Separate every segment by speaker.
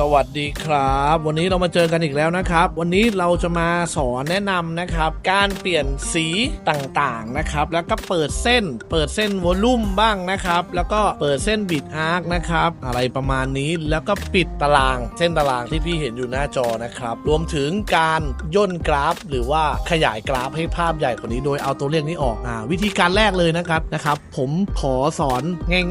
Speaker 1: สวัสดีครับ วันนี้เรามาเจอกันอีกแล้วนะครับ วันนี้เราจะมาสอนแนะนำนะครับ การเปลี่ยนสีต่างๆนะครับ แล้วก็เปิดเส้น เปิดเส้นวอลลุ่มบ้างนะครับ แล้วก็เปิดเส้นบิดอาร์คนะครับ อะไรประมาณนี้แล้วก็ปิดตาราง เส้นตารางที่พี่เห็นอยู่หน้าจอนะครับ รวมถึงการย่นกราฟ หรือว่าขยายกราฟให้ภาพใหญ่กว่านี้โดยเอาตัวเลขนี้ออกอ่าวิธีการแรกเลยนะครับนะครับ ผมขอสอน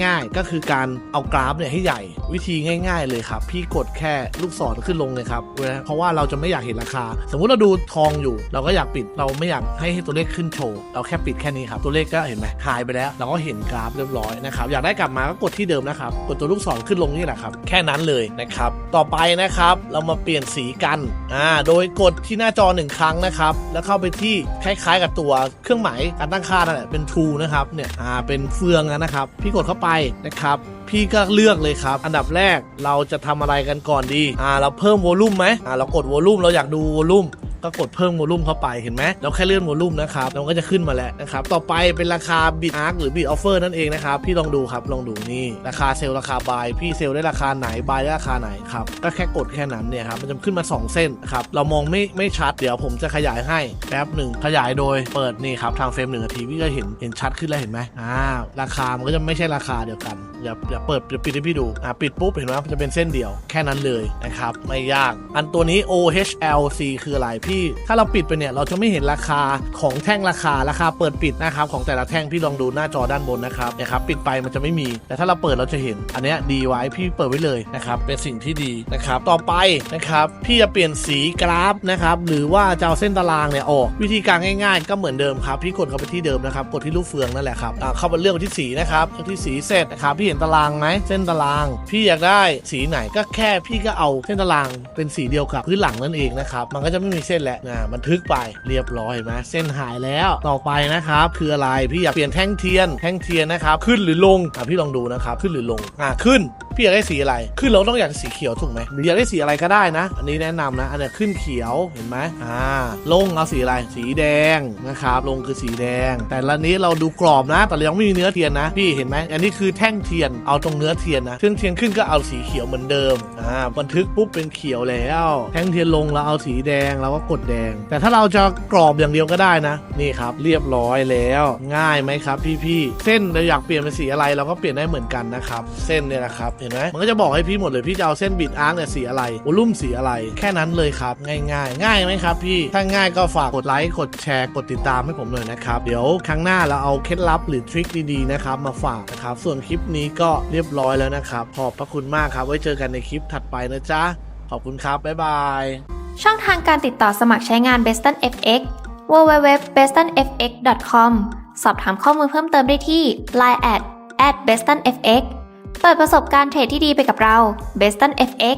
Speaker 1: ง่าย ๆ ก็คือการเอากราฟเนี่ยให้ใหญ่ วิธีง่าย ๆ เลยครับ พี่กดแค่ลูกศรขึ้นลงเลยครับเพราะว่าเราจะไม่อยากเห็นราคา สมมุติเราดูทองอยู่ เราก็อยากปิดเราไม่อยากให้ตัวเลขขึ้นโชว์เราแค่ปิดแค่นี้ครับตัวเลขก็เห็นไหมหายไปแล้ว เราก็เห็นกราฟเรียบร้อยนะครับอยากได้กลับมาก็กดที่เดิมนะครับกดตัวลูกศรขึ้นลงนี่แหละครับแค่นั้นเลยนะครับต่อไปนะครับเรามาเปลี่ยนสีกันอ่าโดยกดที่หน้าจอหนึ่งครั้งนะครับแล้วเข้าไปที่คล้ายๆ กับตัวเครื่องหมายการตั้งค่านั่นแหละเป็น True นะครับเนี่ยอ่าเป็นเฟืองนะครับพี่กดเข้าไปนะครับ พี่ก็เลือกเลยครับ อันดับแรกเราจะทำอะไรกันก่อนดี อ่า เราเพิ่มวอลลุ่มไหมอ่า เรากดวอลลุ่มเราอยากดูวอลลุ่ม ก็กดเพิ่มโวลูมเข้าไปเห็นไหมเราแค่เลื่อนโวลูมนะครับเราก็จะขึ้นมาแล้วนะครับต่อไปเป็นราคาบิดอาร์คหรือบิดออฟเฟอร์นั่นเองนะครับพี่ลองดูครับลองดูนี่ราคาเซลล์ราคาบายพี่เซลล์ได้ราคาไหนบายได้ราคาไหนครับก็แค่กดแค่นั้นเนี่ยครับมันจะขึ้นมา 2 เส้นครับเรามองไม่ไม่ชัดเดี๋ยวผมจะขยายให้แป๊บหนึ่งขยายโดยเปิดนี่ครับทางเฟรมหนึ่งนาทีพี่ก็เห็นเห็นชัดขึ้นแล้วเห็นไหมอ่าราคามันก็จะไม่ใช่ราคาเดียวกันอย่าอย่าเปิดอย่าปิดให้พี่ดูอ่าปิดปุ๊บเห็นไหมมันจะเป็นเส้นเดียวแค่นั้นเลยนะครับไม่ยาก อันตัวนี้ OHLC คืออะไรพี่ถ้าเราปิดไปเนี่ยเราจะไม่เห็นราคาของแท่งราคาราคาเปิดปิดนะครับของแต่ละแท่งพี่ลองดูหน้าจอด้านบนนะครับเนี่ยครับปิดไปมันจะไม่มี แต่ถ้าเราเปิดเราจะเห็น อันเนี้ยดีไว้พี่เปิดไว้เลยนะครับเป็นสิ่งที่ดีนะครับต่อไปนะครับพี่จะเปลี่ยนสีกราฟนะครับหรือว่าจะเอาเส้นตารางเนี่ยออกวิธีการง่ายๆ ก็เหมือนเดิมครับพี่กดเข้าไปที่เดิมนะครับกดที่ลูกเฟืองนั่นแหละครับเข้าไปเลือกที่สีนะครับเลือกที่สีเสร็จนะครับพี่เห็นตารางไหมเส้นตาราง พี่อยากได้สีไหนก็แค่พี่ก็เอาเส้นตารางเป็นสีเดียวกับพื้นหลังนั่นเองนะครับมันก็จะไม่มีเส้นแล้วนะบันทึกไปเรียบร้อยนไหมเส้นหายแล้วต่อไปนะครับคืออะไรพี่อยากเปลี่ยนแท่งเทียนแท่งเทียนนะครับขึ้นหรือลงอะพี่ลองดูนะครับขึ้นหรือลงอะขึ้นพี่อยากได้สีอะไร ขึ้นเราต้องอยากได้สีเขียวถูกไหมอยากได้สีอะไรก็ได้นะ อันนี้แนะนำนะ อันเนี้ยขึ้นเขียวเห็นไหมอ่าลงเอาสีอะไร สีแดงนะครับ ลงคือสีแดง แต่ละนี้เราดูกรอบนะ แต่เรายังไม่มีเนื้อเทียนนะ พี่เห็นไหม อันนี้คือแท่งเทียน เอาตรงเนื้อเทียนนะเครื่องเทียนขึ้นก็เอาสีเขียวเหมือนเดิม อ่า บันทึกปุ๊บเป็นเขียวแล้ว แท่งเทียนลงเราเอาสีแดงเราก็กดแดง แต่ถ้าเราจะกรอบอย่างเดียวก็ได้นะ นี่ครับ เรียบร้อยแล้ว ง่ายไหมครับ พี่ๆ เส้นเราอยากเปลี่ยนเป็นสีอะไรเราก็เปลี่ยนได้เหมือนกันนะครับ เส้นเนี่ยนะครับเห็นไหมมันก็จะบอกให้พี่หมดเลยพี่จะเอาเส้นบิดอาร์คเนี่ยสีอะไรวอลลุ่มสีอะไร แค่นั้นเลยครับ ง่ายๆง่ายไหมครับพี่ ถ้าง่ายก็ฝากกดไลค์กดแชร์กดติดตามให้ผมหน่อยนะครับ เดี๋ยวครั้งหน้าเราเอาเคล็ดลับหรือทริคดีๆนะครับมาฝากนะครับ ส่วนคลิปนี้ก็เรียบร้อยแล้วนะครับ ขอบพระคุณมากครับไว้เจอกันในคลิปถัดไปนะจ๊ะขอบคุณครับบ๊ายบาย
Speaker 2: ช่องทางการติดต่อสมัครใช้งาน b e s t o n FX www.bestonfx.com สอบถามข้อมูลเพิ่มเติมได้ที่ line at at bestonfx เปิดประสบการณ์เทรดที่ดีไปกับเรา b e s t o n FX